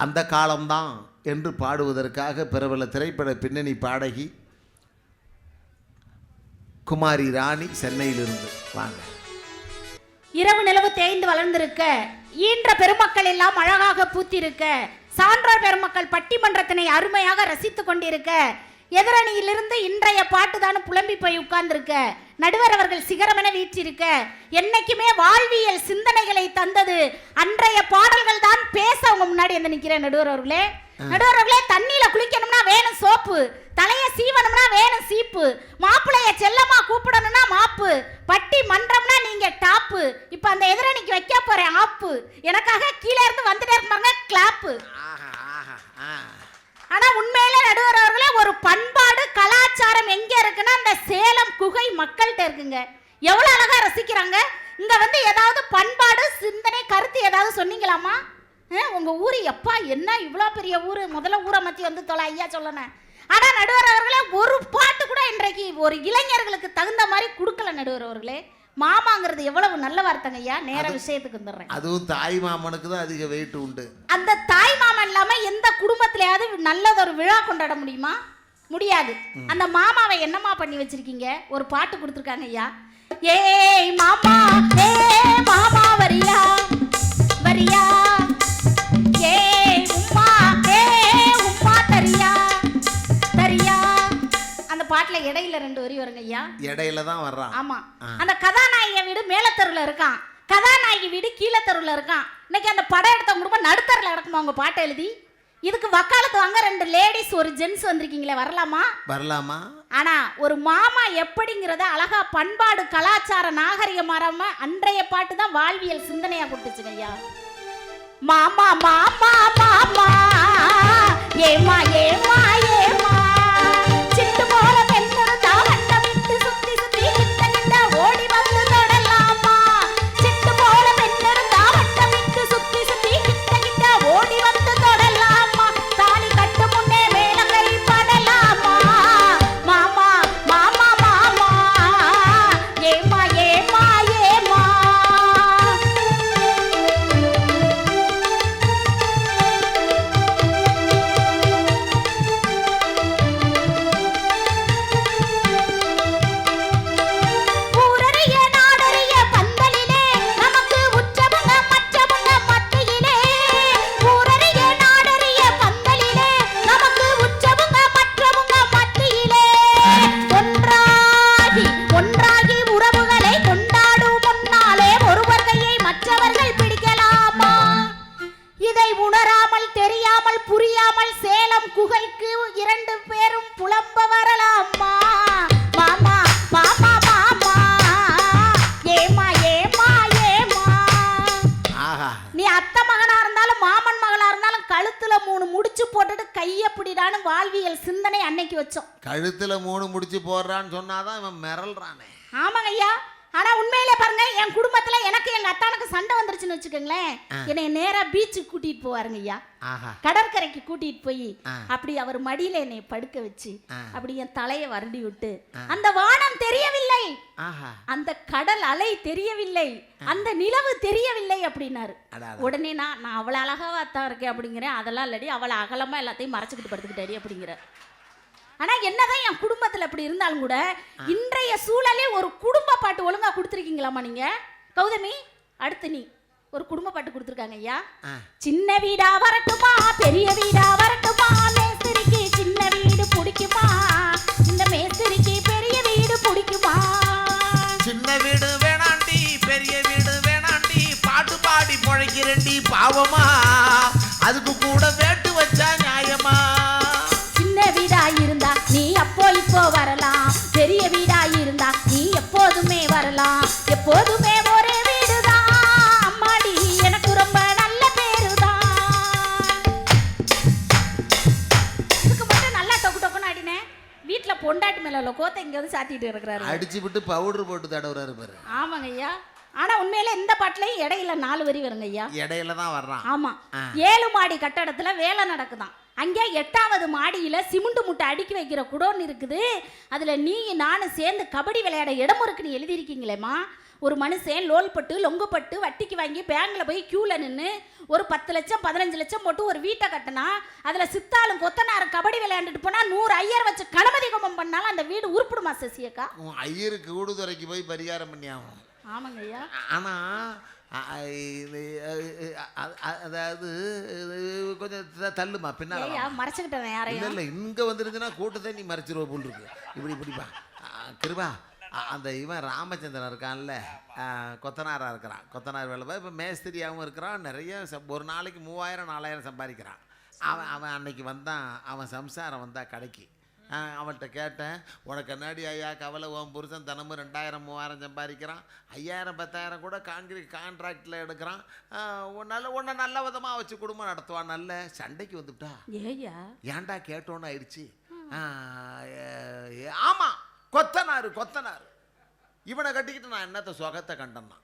அந்த காலம்தான் என்று பாடுவதற்காக பிரபல திரைப்பட பின்னணி பாடகி குமாரி ராணி சென்னையிலிருந்து. வாங்க. இரவு நிலவு தேய்ந்து வளர்ந்திருக்க ஈன்ற பெருமக்கள் எல்லாம் அழகாக பூத்திருக்க சான்றார் பெருமக்கள் பட்டிமன்றத்தினை அருமையாக ரசித்துக் கொண்டிருக்க எதிரணியிலிருந்து இன்றைய பாட்டுதான் புலம்பி போய் உட்கார்ந்திருக்க? நடுவர் அவர்கள் சிகரமென வீற்றிருக்க. என்னைக்குமே வாழ்வியல் சிந்தனைகளை தந்தது. அன்றைய பாடல்கள் தான் பேச அவங்க முன்னாடி வந்து நிக்கிறேன் நடுவர் அவர்களே. நடுவர் அவர்களே தண்ணியில குளிக்கணும்னா வேணும் சோப்பு. தலைய சீவனம்னா வேணும் சீப்பு. மாப்பிளைய செல்லமா கூப்பிடணும்னா மாப்பு. பட்டி மன்றம்னா நீங்க டாப்பு. இப்ப அந்த எதிரணிக்கு வைக்க போறேன் ஆப்பு. எனக்காக கீழே இருந்து வந்துட்டே இருப்பாங்க கிளாப்பு. ஆனா உண்மையில நடுவர் அவர்களே ஒரு பண்பாடு கலாச்சாரம் எங்க இருக்குன்னா அந்த சேலம் குகை மக்கள்கிட்ட இருக்குங்க. எவ்வளவு அழகா ரசிக்கிறாங்க. இங்க வந்து ஏதாவது பண்பாடு சிந்தனை கருத்து ஏதாவது சொன்னீங்களாமா உங்க ஊர் எப்பா என்ன இவ்வளோ பெரிய ஊர்? முதல்ல ஊரை மத்தி வந்து தொலை ஐயா சொல்லணும் ஆனா நடுவர் அவர்களே ஒரு பாட்டு கூட இன்றைக்கு ஒரு இளைஞர்களுக்கு தகுந்த மாதிரி கொடுக்கல நடுவர் அவர்களே. மாமாங்கிறது எவ்வளவு நல்ல வார்த்தைங்க ஐயா. நேர விஷயத்துக்கு வந்துடுறேன். அதுவும் தாய் மாமனுக்கு தான் அதிக வெயிட் உண்டு. அந்த தாய் மாமன் இல்லாம எந்த குடும்பத்திலயாவது நல்லதொரு விழா கொண்டாட முடியுமா? முடியாது. அந்த மாமாவை என்னமா பண்ணி வச்சிருக்கீங்க? ஒரு பாட்டு கொடுத்துருக்காங்க ஐயா. ஏய் மாமா ஏ மாமா வரியா? இடையில ரெண்டு வரி வருங்க ஐயா. இடையில தான் வர்றான் ஆமா. அந்த கதாநாயகி வீடு மேலத்தருல இருக்கான். கதாநாயகி வீடு கீழத்தருல இருக்கான். இன்னைக்கு அந்த படம் எடுத்த குடும்பம் நடுத்தருல கிடக்குமா உங்க பாட்டை எழுதி? இதுக்கு வக்காலத்து வாங்க ரெண்டு லேடிஸ் ஒரு ஜென்ஸ் வந்திருக்கீங்களே வரலாமா? வரலாமா? ஆனா ஒரு மாமா எப்படிங்கிறத அழகா பண்பாடு கலாச்சார நாகரிகம் மாறாம அன்றைய பாட்டு தான் வாழ்வியல் சிந்தனையா கொடுத்துச்சுங்க ஐயா. மாமா மாமா மாமா. ஏமா ஏமா ஏமா கழுத்துல மூணு முடிச்சு போடுறான்னு சொன்னாதான் இவன் மிரள்றானே ஆமாங்க ஐயா. ஆனா உண்மையிலே பாருங்க என் குடும்பத்துல எனக்கு எங்க அத்தானுக்கு சண்டை வந்துருச்சுன்னு வச்சுக்கோங்களேன். என்னை நேரா பீச்சுக்கு கூட்டிட்டு போவாருங்க ஐயா. கடற்கரைக்கு கூட்டிட்டு போய். அப்படி அவர் மடியில என்னை படுக்க வச்சு. அப்படி என் தலையை வருடி விட்டு அந்த வானம் தெரியவில்லை. அந்த கடல் அலை தெரியவில்லை. அந்த நிலவு தெரியவில்லை அப்படின்னாரு. உடனே நான் நான் அவ்வளோ அழகாவா தான் இருக்கேன் அப்படிங்கிறேன். அதெல்லாம் இல்லடி அவளை அகலமா எல்லாத்தையும் மறைச்சிக்கிட்டு படுத்துக்கிட்டாடி அப்படிங்கிற ஆனா என்னதான் என் குடும்பத்துல இப்படி இருந்தாலும் கூட இன்றைய சூழலே ஒரு குடும்ப பாட்டு ஒழுங்கா கொடுத்துருக்கீங்களாமா நீங்க? கௌதமி அடுத்து நீ ஒரு குடும்ப பாட்டு கொடுத்துருக்காங்க ஐயா. சின்ன வீடா வரட்டுமா பெரிய வீடா வரட்டுமா மேஸ்திரிக்கு சின்ன வீடு பிடிக்குமா? இந்த மேஸ்திரிக்கு பெரிய வீடு பிடிக்குமா? சின்ன வீடு வேணாண்டி பெரிய வீடு வேணாண்டி பாட்டு பாடி பொழைக்கிறண்டி பாவமா. அதுக்கு கூட வேட்டு பொண்டாட்டி மேல கோத்தை இங்க வந்து சாத்திட்டு இருக்கிறாரு. அடிச்சு விட்டு பவுடர் போட்டு தடவுறாரு பாரு. ஆமாங்க ஐயா. ஆனா உண்மையில இந்த பாட்டுலயும் இடையில நாலு வரி வருங்க ஐயா. இடையில தான் வர்றான். ஆமா. ஏழு மாடி கட்டடத்துல வேலை நடக்குதாம் அங்கே எட்டாவது மாடியில சிமெண்ட் மூட்டை அடுக்கி வைக்கிற குடோன் இருக்குது. அதுல நீ நானும் சேர்ந்து கபடி விளையாட இடம் இருக்குன்னு எழுதியிருக்கீங்களேம்மா. ஒரு மனுஷன் லோல் பட்டு லொங்கு பட்டு வட்டிக்கு வாங்கி பேங்க்ல போய் கியூல நின்று ஒரு பத்து லட்சம் பதினஞ்சு லட்சம் போட்டு ஒரு வீட்டை கட்டினா அதுல சித்தாளும் கொத்தனாரும் கபடி விளையாண்டுட்டு போனா நூறு ஐயர் வச்சு கணபதி கும்பம் பண்ணாலும் அந்த வீடு உருப்பிடுமா சசியக்கா ஐயருக்கு கூடுதுறைக்கு போய் பரிகாரம் பண்ணி ஆகணும். ஆமாங்க ஐயா. ஆனா அ- அ- இது, அ- அ- அ- அதாவது கொஞ்சம் தள்ளுமா பின்னால. மறைச்சுக்கிட்டேன் யாரையும்? இல்ல இங்க வந்துருந்துன்னா கூட்டத்தை நீ மறைச்சிருவ போல் இருக்கு. இப்படி இப்படிப்பா. கிருபா அந்த இவன் ராமச்சந்திரன் இருக்கான்ல அ, கொத்தனாரா இருக்கிறான். கொத்தனார் வேலை இப்போ மேஸ்திரியாகவும் இருக்கிறான் நிறைய ஒரு நாளைக்கு மூவாயிரம் நாலாயிரம் சம்பாதிக்கிறான். அவன் அவன் அன்னைக்கு வந்தான் அவன் சம்சாரம் வந்தா கடைக்கு. அவன்கிட்ட கேட்டேன் உனக்கு கண்ணாடி ஐயா கவலை? உன் புருஷன் தினமும் ரெண்டாயிரம் மூவாயிரம் சம்பாதிக்கிறான். ஐயாயிரம் பத்தாயிரம் கூட கான்கிரீட் கான்ட்ராக்டில் எடுக்கிறான். நல்ல உன்னை நல்ல விதமாக வச்சு குடும்பம் நடத்துவான் நல்ல. சண்டைக்கு வந்துவிட்டா ஏய்யா. ஏன்டா கேட்டோன்னு ஆயிடுச்சு. ஆ, ஏ- ஏ- ஆமா. கொத்தனாரு கொத்தனாரு. இவனை கட்டிக்கிட்டு நான் என்னத்த சுகத்தை கண்டேன்னா?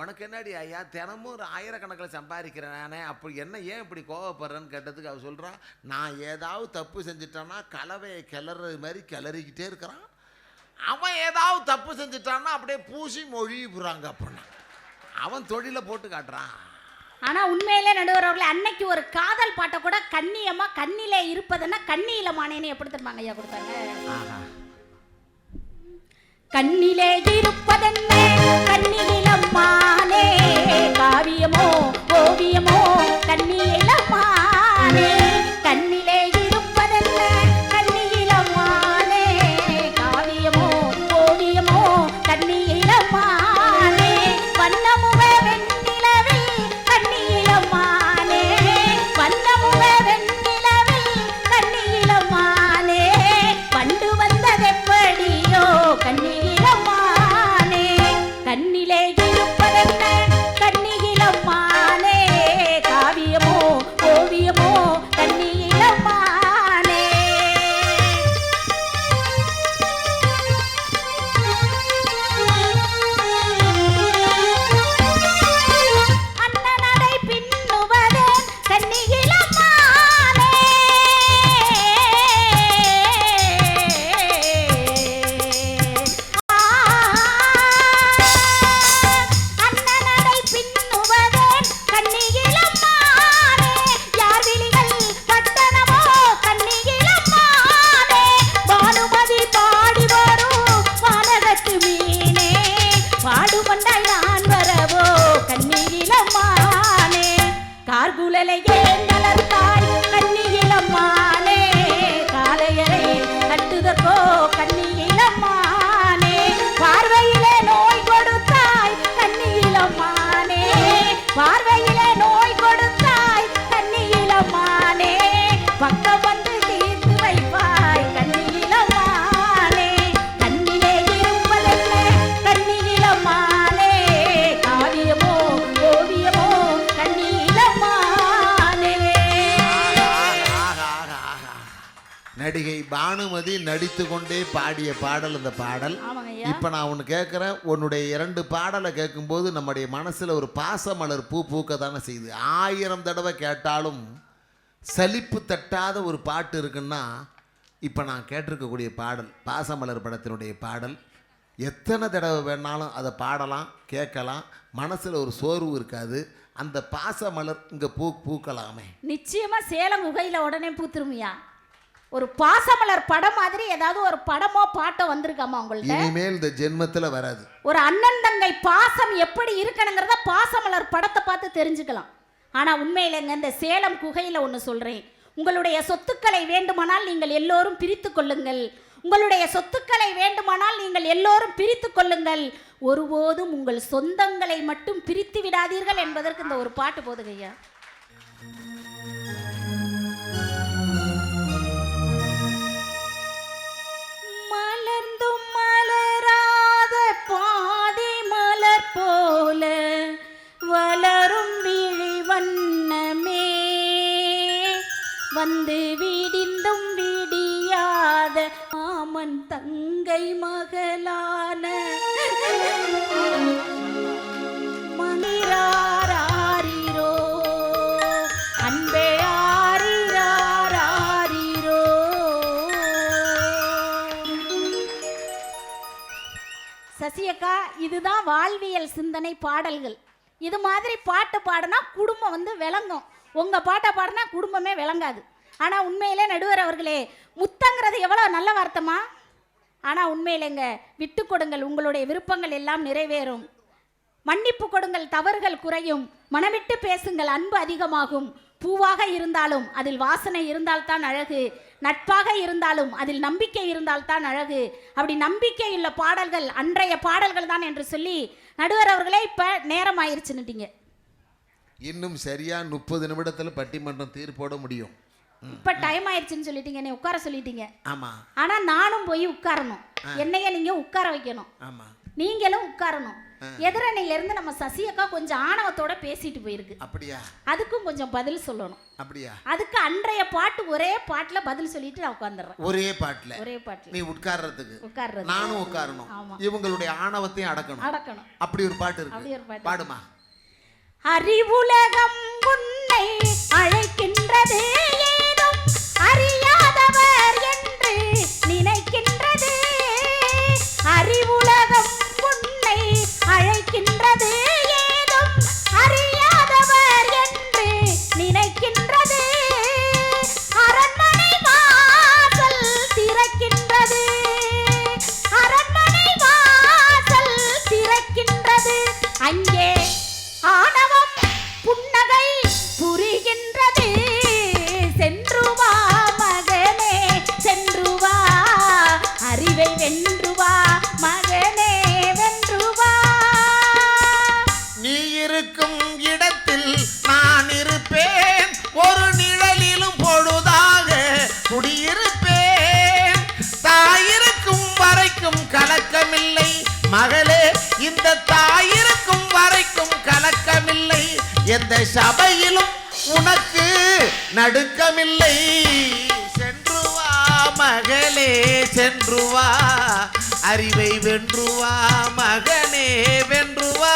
உனக்கு என்னடி ஐயா தினமும் ஒரு ஆயிரக்கணக்கில் சம்பாதிக்கிறேன் நானே. அப்படி என்ன ஏன் இப்படி கோவப்படுறேன்னு கேட்டதுக்கு அவ சொல்றா நான் ஏதாவது தப்பு செஞ்சிட்டேன்னா கலவையை கிளறது மாதிரி கிளறிக்கிட்டே இருக்கிறான். அவன் ஏதாவது தப்பு செஞ்சிட்டான்னா அப்படியே பூசி மொழி போகிறாங்க அப்படின்னா அவன் தொழிலை போட்டு காட்டுறான். ஆனா உண்மையிலே நடுவர் அவர்களே அன்னைக்கு ஒரு காதல் பாட்டை கூட கண்ணியமா கண்ணிலே இருப்பதுன்னா கண்ணியில மானேன்னு எப்படி தெரியுமாங்க ஐயா கொடுத்தாங்க? கண்ணிலே இருப்பதென்ன? கண்ணிலம்மானே காவியமோ ஓவியமோ கண்ணியிலம்மானே கார்குழலையே நடிகை பானுமதி நடித்து கொண்டே பாடிய பாடல் இந்த பாடல். இப்போ நான் ஒன்று கேட்குறேன் உன்னுடைய இரண்டு பாடலை கேட்கும்போது நம்முடைய மனசில் ஒரு பாசமலர் பூ பூக்க தானே செய்யுது. ஆயிரம் தடவை கேட்டாலும் சலிப்பு தட்டாத ஒரு பாட்டு இருக்குன்னா இப்போ நான் கேட்டிருக்கக்கூடிய பாடல் பாசமலர் படத்தினுடைய பாடல் எத்தனை தடவை வேணாலும் அதை பாடலாம் கேட்கலாம். மனசில் ஒரு சோர்வு இருக்காது. அந்த பாசமலர் இங்கே பூ பூக்கலாமே. நிச்சயமா சேலம் குகையில உடனே பூத்துருமியா. ஒரு பாசமலர் படம் மாதிரி ஏதாவது ஒரு படமோ பாட்டோ வந்திருக்காமா உங்கள்ட்ட? இனிமேல் இந்த ஜென்மத்தில் வராது. ஒரு அண்ணன் தங்கை பாசம் எப்படி இருக்கணுங்கிறத பாசமலர் படத்தை பார்த்து தெரிஞ்சுக்கலாம். ஆனா உண்மையிலங்க இந்த சேலம் குகையில ஒன்று சொல்றேன். உங்களுடைய சொத்துக்களை வேண்டுமானால் நீங்கள் எல்லோரும் பிரித்து கொள்ளுங்கள். உங்களுடைய சொத்துக்களை வேண்டுமானால் நீங்கள் எல்லோரும் பிரித்து கொள்ளுங்கள். ஒருபோதும் உங்கள் சொந்தங்களை மட்டும் பிரித்து விடாதீர்கள் என்பதற்கு இந்த ஒரு பாட்டு போதுங்கய்யா மலர்ந்தும் வந்து விடிந்தும் விடியாத மாமன் தங்கை மகளான மணிராரோ அன்பே ஆரிராரோ சசியக்கா இதுதான் வாழ்வியல் சிந்தனை பாடல்கள். இது மாதிரி பாட்டு பாடினா குடும்பம் வந்து விளங்கும். உங்கள் பாட்டை பாடினா குடும்பமே விளங்காது. ஆனால் உண்மையிலே நடுவர் அவர்களே முத்தங்கிறது எவ்வளோ நல்ல வார்த்தைமா ஆனால் உண்மையிலேங்க விட்டு கொடுங்கள் உங்களுடைய விருப்பங்கள் எல்லாம் நிறைவேறும். மன்னிப்பு கொடுங்கள் தவறுகள் குறையும். மனமிட்டு பேசுங்கள் அன்பு அதிகமாகும். பூவாக இருந்தாலும் அதில் வாசனை இருந்தால்தான் அழகு. நட்பாக இருந்தாலும் அதில் நம்பிக்கை இருந்தால்தான் அழகு. அப்படி நம்பிக்கையுள்ள பாடல்கள் அன்றைய பாடல்கள் தான் என்று சொல்லி நடுவர் அவர்களே இப்போ நேரம் ஆயிருச்சுன்னுட்டீங்க இன்னும் சரியா முப்பது நிமிடத்தில் பட்டிமன்றம் தீர்ப்போட முடியும். இப்ப டைம் ஆயிருச்சுன்னு சொல்லிட்டீங்க என்னை உட்கார சொல்லிட்டீங்க. ஆமா. ஆனா நானும் போய் உட்காரணும். என்னைய நீங்க உட்கார வைக்கணும். ஆமா. நீங்களும் உட்காரணும். எதிரணியில இருந்து நம்ம சசியக்கா கொஞ்சம் ஆணவத்தோட பேசிட்டு போயிருக்கு. அப்படியா? அதுக்கும் கொஞ்சம் பதில் சொல்லணும். அப்படியா? அதுக்கு அன்றைய பாட்டு ஒரே பாட்டுல பதில் சொல்லிட்டு நான் உட்காந்துடுறேன் ஒரே பாட்டுல? ஒரே பாட்டுல. நீ உட்கார்றதுக்கு. உட்கார்றது. நானும் உட்காரணும். இவங்களுடைய ஆணவத்தையும் அடக்கணும். அடக்கணும். அப்படி ஒரு பாட்டு அப்படி ஒரு இருக்கு பாட்டு. பாடுமா? அறிவுலகம் உன்னை அழைக்கின்றது. இருக்கின்றது எந்த சபையிலும் உனக்கு நடுக்கமில்லை. சென்று வா மகளே சென்று வா. அறிவை வென்றுவா மகனே வென்றுவா